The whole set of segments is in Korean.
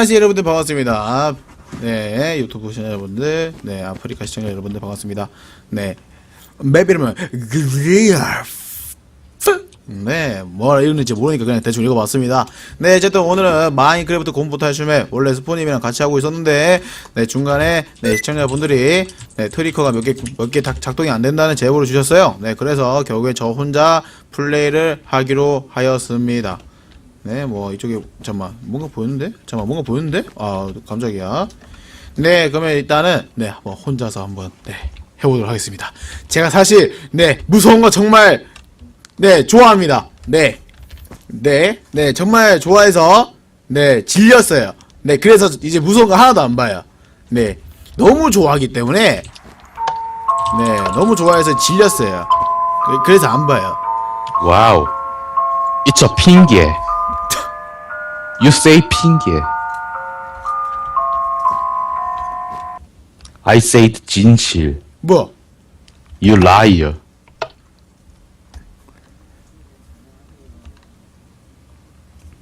안녕하세요 여러분들 반갑습니다. 네 유튜브 시청자 여러분들, 네 아프리카 시청자 여러분들 반갑습니다. 네 맵 이름은 네, 뭐 이러는지 모르니까 그냥 대충 읽어봤습니다. 네, 어쨌든 오늘은 마인크래프트 공부 탈춤에 원래 스포님이랑 같이 하고 있었는데, 네 중간에 네 시청자분들이 네 트리커가 몇 개 몇 개 작동이 안 된다는 제보를 주셨어요. 네, 그래서 결국에 저 혼자 플레이를 하기로 하였습니다. 네, 뭐 이쪽에 잠만 뭔가 보였는데? 잠만 뭔가 보였는데? 아, 깜짝이야. 네, 그러면 일단은 네, 한번 혼자서 한번 네 해 보도록 하겠습니다. 제가 사실 네 무서운 거 정말 네 좋아합니다. 네, 네, 네 정말 좋아해서 네 질렸어요. 네, 그래서 이제 무서운 거 하나도 안 봐요. 네, 너무 좋아하기 때문에 네 너무 좋아해서 질렸어요. 그- 그래서 안 봐요. 와우. A 핑계. You say 핑계. I said 진실. 뭐? You liar.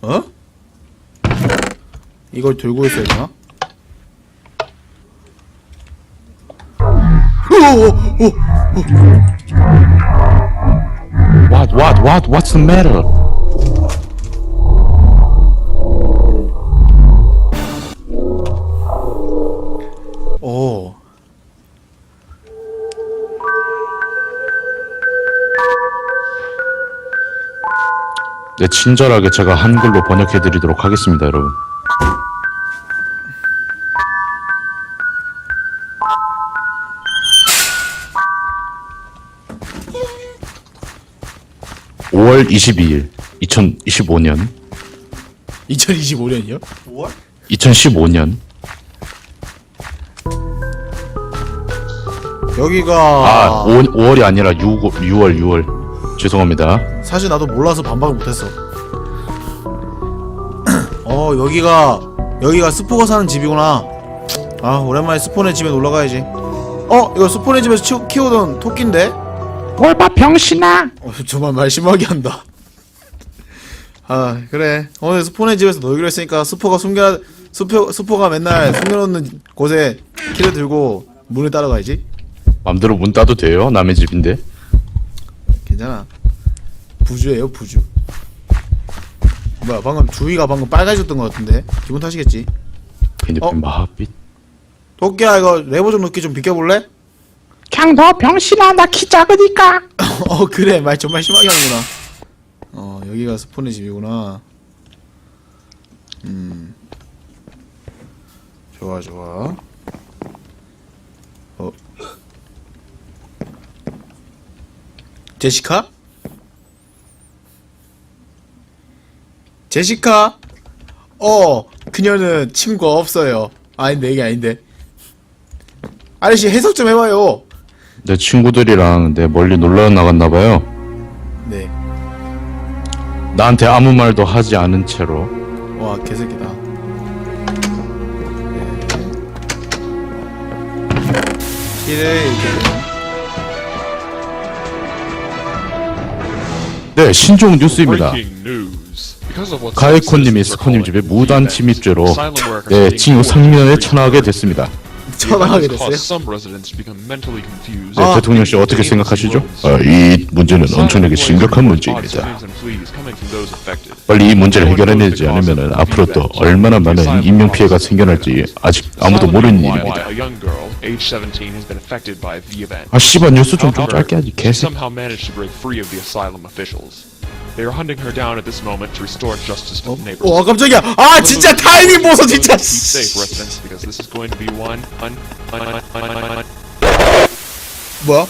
어? 이걸 들고 있어야 되나? 오오오 What, what, what, what's the matter? 네, 친절하게 제가 한글로 번역해 드리도록 하겠습니다, 여러분. (5월 22일) (2025년) 2025년이요? 2015년 여기가 아 5, 5월이 아니라 6, 6월 6월 죄송합니다 사실 나도 몰라서 반박을 못했어. 어 여기가 여기가 스포가 사는 집이구나. 아 오랜만에 스포네 집에 놀러 가야지. 어 이거 스포네 집에서 치, 키우던 토끼인데? 뭘봐 병신아 어, 정말 말 심하게 한다. 아 그래 오늘 스포네 집에서 놀기로 했으니까 스포가 숨겨 스포 스포가 맨날 숨겨놓는 곳에 키를 들고 문을 따라가야지. 맘대로 문 따도 돼요 남의 집인데 괜찮아. 부주예요 부주. 뭐야 방금 주위가 방금 빨개졌던 것 같은데 기분 탓이겠지. 근데 어? 마빛 토끼야 이거 레버 좀 넣기 좀 비켜볼래? 그냥 너 병신아 나 키 작으니까 어 그래 말 정말 심하게 하는구나. 어 여기가 스폰의 집이구나. 음 좋아 좋아. 제시카? 제시카? 어 그녀는 친구가 없어요. 아닌데 이게 아닌데. 아저씨 해석 좀 해봐요. 내 친구들이랑 내 멀리 놀러 나갔나봐요 네. 나한테 아무 말도 하지 않은 채로 와 개새끼다. 네. 이렇게 네 신종 뉴스입니다 said, 스포님 집에 무단 침입죄로 네 징역 forced to 3년에 return 처하게 됐습니다 Has 됐어요. 네 아. 대통령 씨 어떻게 생각하시죠? 아, 이 문제는 엄청나게 심각한 문제입니다. 빨리 이 문제를 해결해내지 않으면 앞으로 또 얼마나 많은 인명 피해가 생겨날지 아직 아무도 모르는 일입니다. 아 씨발 뉴스 좀, 좀 짧게 하지 개새 They are hunting her down at this moment to restore justice to the neighbors. 와 깜짝이야. 아 진짜 타이밍 보소 진짜. Be safe, residents, because this is going to be one un, un, un, un, un, un, 뭐야?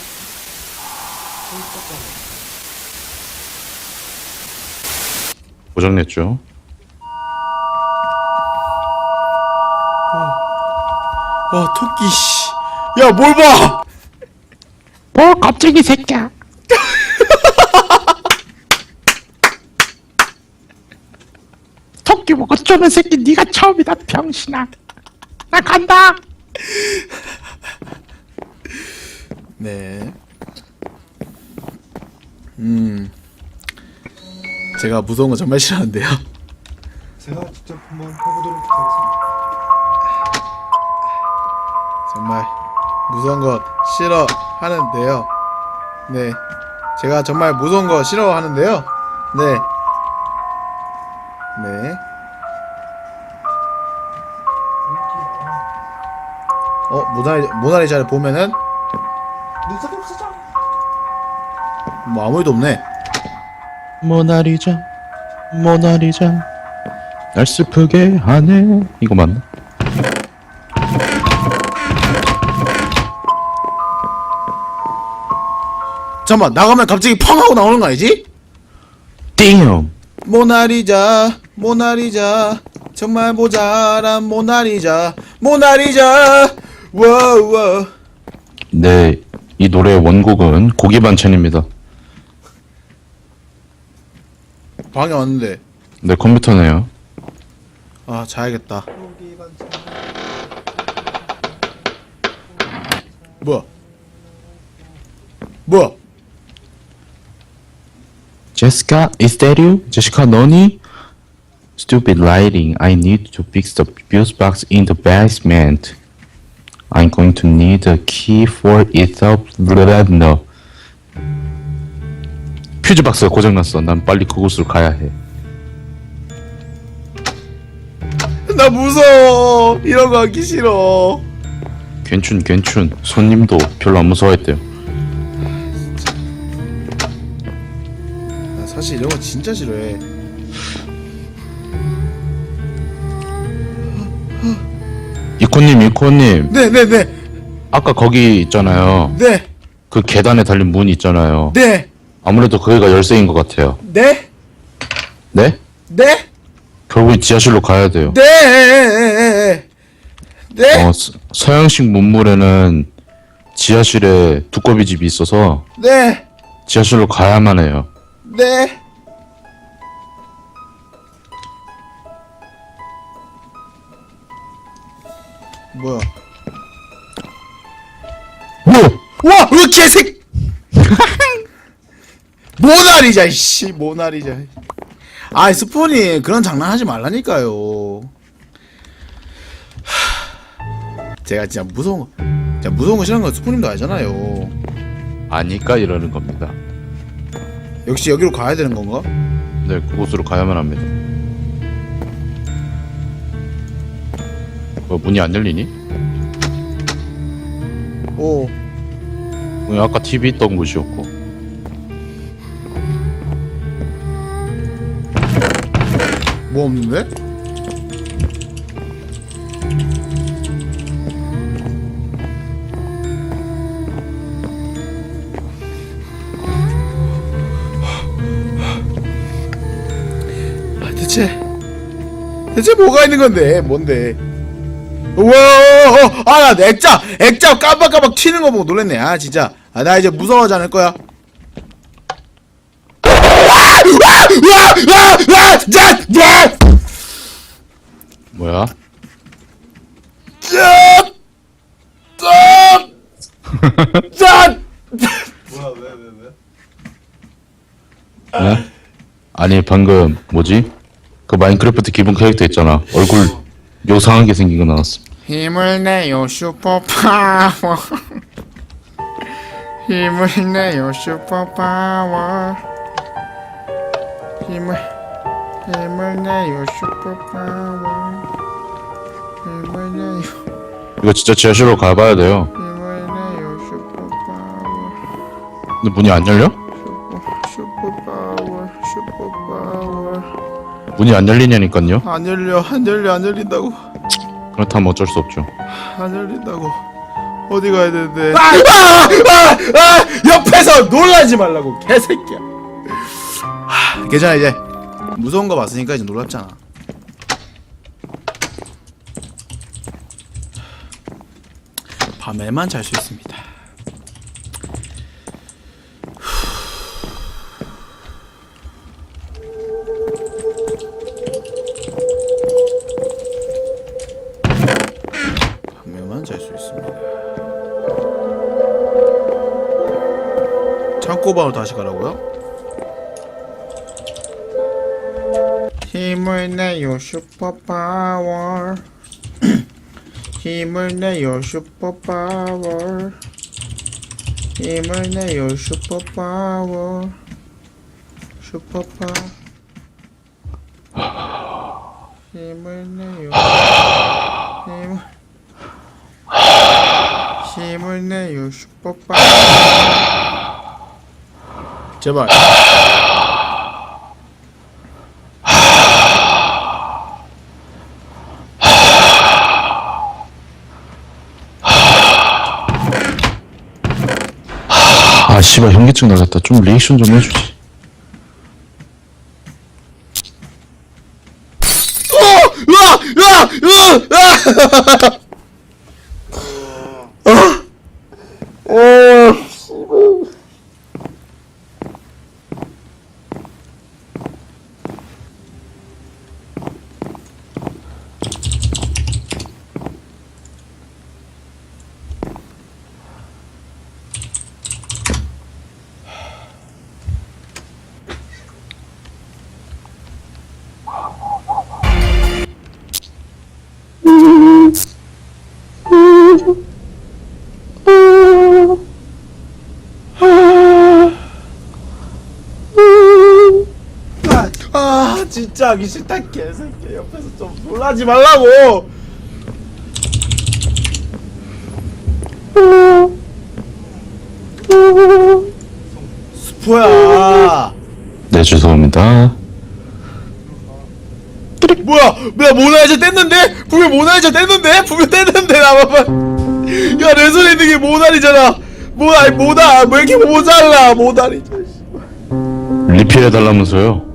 고장냈죠 와 토끼 씨. 야 뭘 봐? 뭐 갑자기 새끼야 토끼 보고 쪼는 새끼 네가 처음이다 병신아 나 간다 네. 음. 제가 무서운 거 정말 싫어하는데요. 제가 직접 한번 해보도록 하겠습니다. 정말 무서운 거 싫어하는데요. 네. 제가 정말 무서운 거 싫어하는데요. 네. 모나리 모나리자를 보면은 뭐 아무 일도 없네. 모나리자 모나리자 날 슬프게 하네 이거 맞나? 잠깐만 나가면 갑자기 펑 하고 나오는 거 아니지? 띵! 모나리자 모나리자 정말 모자란 모나리자 모나리자 워워 네, 이 노래의 원곡은 고기 반찬입니다. 방에 왔는데 내 컴퓨터네요. 아 자야겠다 뭐야 뭐야 Jessica, is that you? Jessica, 너니? Stupid lighting. I need to fix the fuse box in the basement. I'm going to need a key for it up. no. 퓨즈 박스가 고장났어. 난 빨리 그곳으로 가야 해. 나 무서워 이런 거 하기 싫어 괜춘, 괜춘. 손님도 별로 안 무서워했대요. 나 사실 이런 거 진짜 싫어해 이코님, 이코님. 네 네 네 아까 거기 있잖아요. 네 그 계단에 달린 문 있잖아요. 네, 아무래도 거기가 열쇠인 것 같아요. 네, 네? 네, 결국엔 지하실로 가야 돼요. 네, 네, 어, 서- 서양식 문물에는 지하실에 두꺼비 집이 있어서 네, 지하실로 가야만 해요. 네. 뭐야? 뭐? 와, 왜 개색? 모나리자, 이씨, 모나리자. 아, 스폰이 그런 장난하지 말라니까요. 하, 제가 진짜 무서운 거, 진짜 무서운 거 싫어하는 거 스폰님도 알잖아요. 아니까 이러는 겁니다. 역시 여기로 가야 되는 건가? 네, 그곳으로 가야만 합니다. 뭐 문이 안 열리니? 오, 여기 아까 TV 있던 곳이었고. 뭐 없는데? 아, 대체 대체 뭐가 있는 건데? 뭔데? 우와, 아, 나 액자, 액자 깜빡깜빡 튀는 거 보고 놀랬네. 아, 진짜. 아, 나 이제 무서워하지 않을 거야. 뭐야? 네? 아니 방금 뭐지? 그 마인크래프트 기본 캐릭터 있잖아. 얼굴 요상하게 생긴 거 나왔어. 힘을 내요 슈퍼파워. 힘을 내요 슈퍼파워. 힘을 힘을 내요 슈퍼파워. 힘을 내요. 이거 진짜 지하실로 가봐야 돼요. 힘을 내요 슈퍼파워. 근데 문이 안 열려? 슈퍼파워 슈퍼파워. 문이 안 열리냐니까요. 안 열려 안 열려 안 열린다고 그렇다면 어쩔 수 없죠. 안 열린다고 어디 가야 되는데 아! 아! 아! 아! 옆에서 놀라지 말라고 개새끼야 하, 괜찮아 이제 무서운 거 봤으니까 이제 놀랍잖아 밤에만 잘 수 있습니다 잘 수 있습니다. 창고방으로 다시 가라고요? 힘을 내요 슈퍼파워. 힘을 내요 슈퍼파워. 힘을 내요 슈퍼파워. 슈퍼파. 힘을 내요. 힘을 내요 슈퍼파워 제발. 아 씨발 현기증 나갔다. 좀 리액션 좀 해주지 진짜 하기 싫다 개새끼 옆에서 좀 놀라지 말라고! 스포야! 네 죄송합니다. 뭐야? 뭐야 모나리자 뗐는데? 분명 모나리자 뗐는데? 분명 뗐는데 나 봐봐. 야내 손에 있는 게 모나리잖아. 모나 모나 왜 이렇게 모자라 모나리자 리필해달라면서요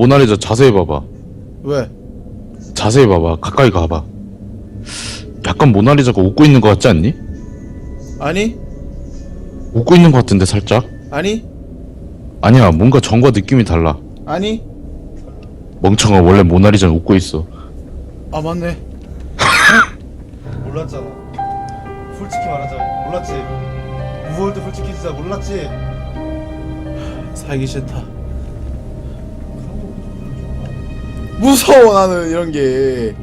모나, 모나리자 자세히 봐봐 왜? 자세히 봐봐 가까이 가봐 약간 모나리자가 웃고 있는 것 같지 않니? 아니? 웃고 있는 것 같은데 살짝 아니? 아니야 뭔가 전과 느낌이 달라 아니? 멍청아 원래 모나리자는 웃고 있어 아 맞네 몰랐잖아. 솔직히 말하자. 몰랐지. 때 솔직히 진짜 몰랐지. 살기 싫다 무서워 나는 이런 게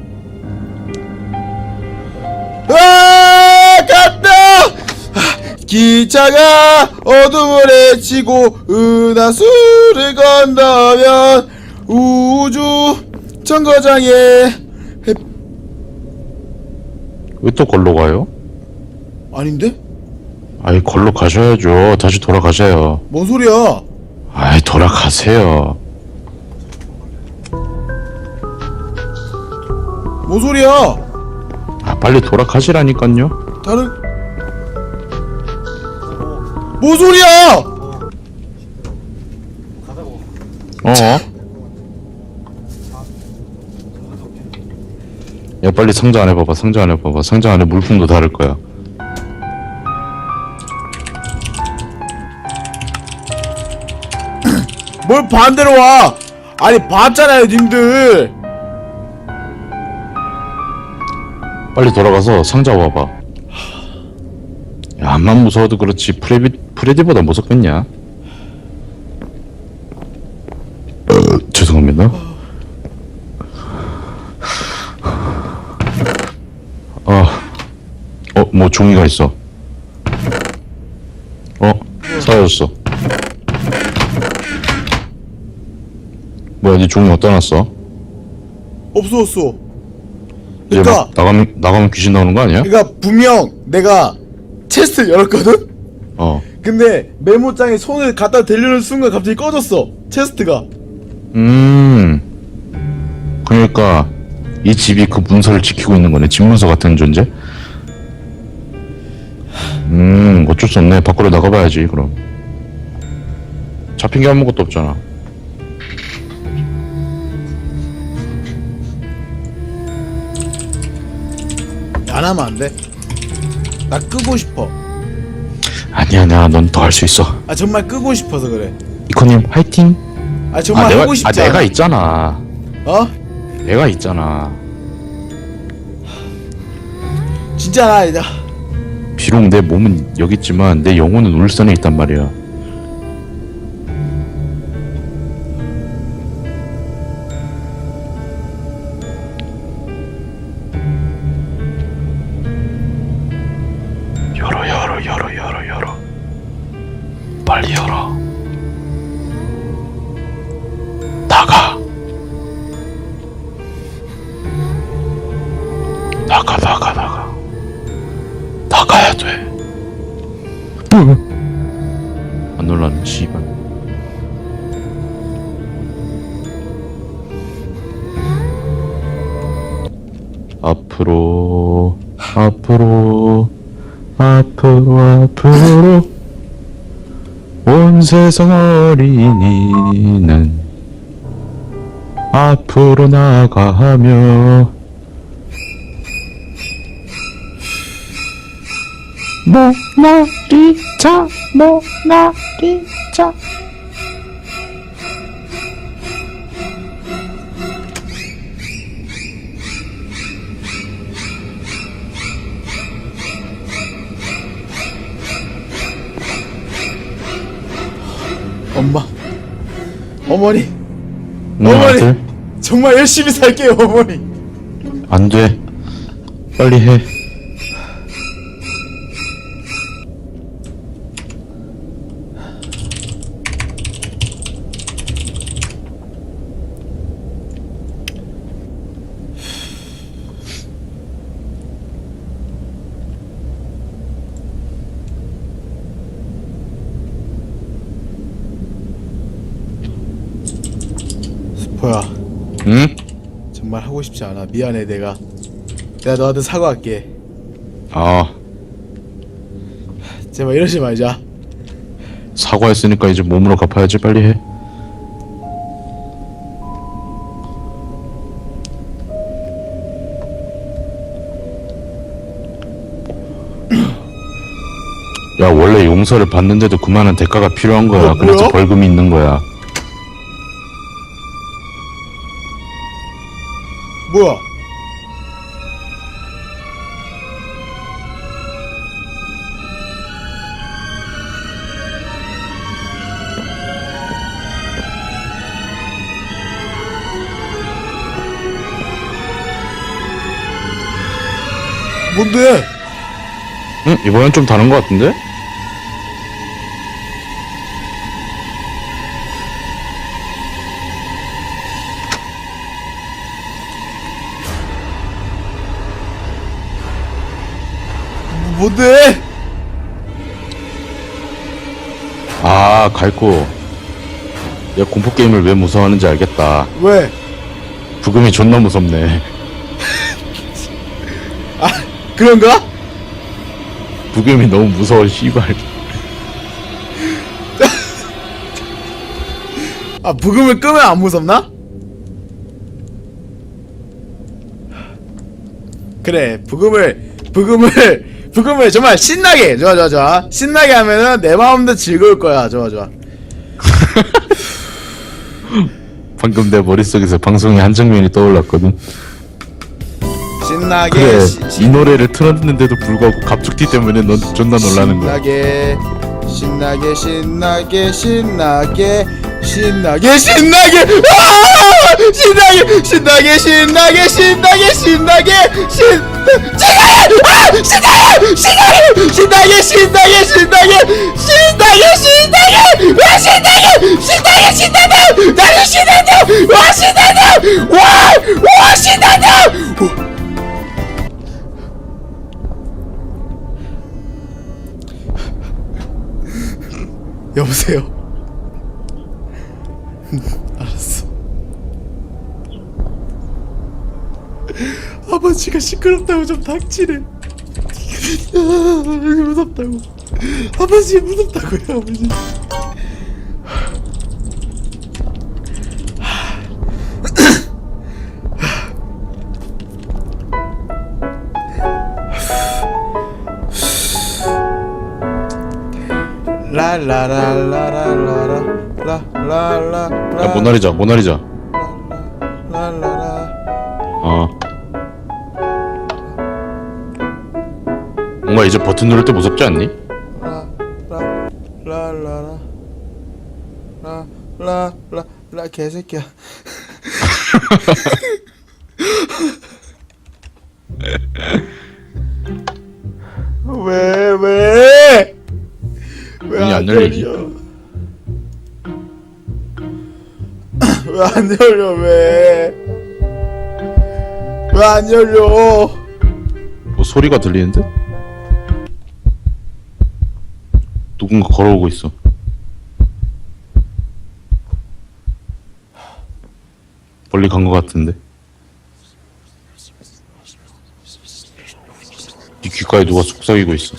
아, 간다! 아, 기차가 어둠을 헤치고 은하수를 건너면 우주 정거장에 왜또 걸로 가요? 아닌데? 아이 걸로 가셔야죠 다시 돌아가셔요 뭔 소리야? 아이 돌아가세요 뭔 소리야? 아 빨리 돌아가시라니깐요 다른 뭔 소리야? 어? 야 빨리 상자 안에 봐봐 상자 안에 봐봐 상자 안에 물품도 다를 거야 뭘 반대로 와? 아니 봤잖아요 님들 빨리 돌아가서 상자 와봐 야 암만 무서워도 그렇지 프레비, 프레디보다 무섭겠냐 어, 죄송합니다 아, 어, 뭐 종이가 있어. 어, 사라졌어. 뭐야, 네 종이 어디다 놨어? 없어졌어 이제 그니까 막 나가면 나가면 귀신 나오는 거 아니야? 그니까 분명 내가 체스트 열었거든? 어. 근데 메모장에 손을 갖다 대려는 순간 갑자기 꺼졌어 체스트가 음. 그러니까 이 집이 그 문서를 지키고 있는 거네. 집 문서 같은 존재. 음, 어쩔 수 없네. 밖으로 나가봐야지. 그럼. 잡힌 게 아무것도 없잖아. 안 하면 안 돼 나 끄고 싶어 아, 아니야, 아니야, 넌더 할 수 있어. 아 정말 끄고 싶어서 그래 이코님 화이팅. 아 정말 아 내가 하고 싶지 아 내가. 있잖아. 어? 내가 있잖아. 진짜 나 이제 비록 내 몸은 여기 있지만 내 영혼은 울산에 있단 말이야. 빨리 열어 나가 나가 나가 나가 나가야 돼. 안 놀라는 씨발. 앞으로 앞으로 앞으로 앞으로 온 세상 어린이는 앞으로 나가며 모나리자 모나리자 어머니 응, 어머니 아들 정말 열심히 살게요 어머니 안 돼. 빨리 해. 스포야 응? 정말 하고 싶지 않아 미안해 내가 내가 너한테 사과할게 아, 제발 이러지 말자 사과했으니까 이제 몸으로 갚아야지. 빨리 해. 야, 원래 용서를 받는데도 그만한 대가가 필요한 거야. 어, 그래서? 벌금이 있는 거야. 뭐야 뭔데? 응? 이번엔 좀 다른 거 같은데? 뭔데? 아, 갈고. 내가 공포 게임을 왜 무서워하는지 알겠다. 왜? 부금이 존나 무섭네. 그런가? 부금이 너무 무서워, 씨발. 아 부금을 끄면 안 무섭나? 그래 부금을 부금을 부금을 정말 신나게 좋아 좋아 좋아 신나게 하면은 내 마음도 즐거울 거야 좋아 좋아 방금 내 머릿속에서 방송의 한 장면이 떠올랐거든. 신나게 그래, 시- 시- 이 노래를 틀었는데도 불구하고 갑툭튀 때문에 넌 존나 놀라는 거야. 신나게 신나게 신나게 신나게 신나게 신나게 아! 신나게 신나게 신나게 신나게 신나게 신 신나게 아! 신나게 신나게 신나게 신나게 신나게 신나게 와 신나게 신나게 신난다 나는 신난다 와 신난다 와 와 신난다 여보세요. 알았어. 아버지가 시끄럽다고 좀 닥치래. 아, 무섭다고. 아버지 무섭다고요, 아버지. 라라라라라라라라라 야 모나리자 모나리자 뭔가 이제 버튼 누를 때 무섭지 않니? 라라라라 라라라 개새끼야 왜 왜? 문이 안 열리지? 왜 안 열려 왜? 왜 안 열려? 뭐 소리가 들리는데? 누군가 걸어오고 있어 멀리 간 것 같은데 네 귓가에 누가 속삭이고 있어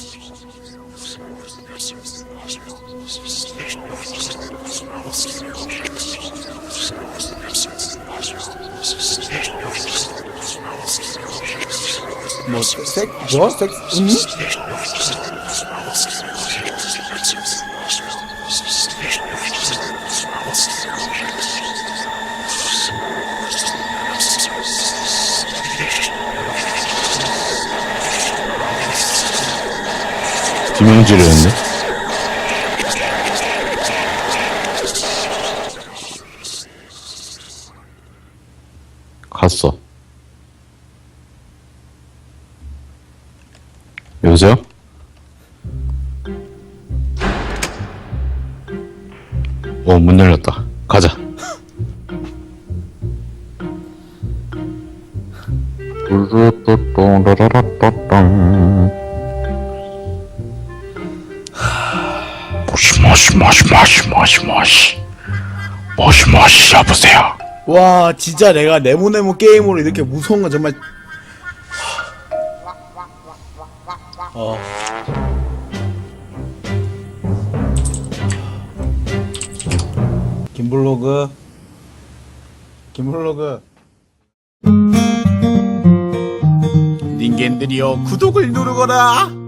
뭐 섹? 뭐 섹? 음? 김용지였네 갔어. 여보세요? 어, 문 열렸다. 가자. 뚜루뚜뚜루라라따땅 모시 모시 모시 모시 모시. 모시 모시 여보세요. 와 진짜 내가 네모네모 게임으로 이렇게 무서운 건 정말. 어. 김블로그. 김블로그. 닌겐들이여 구독을 누르거라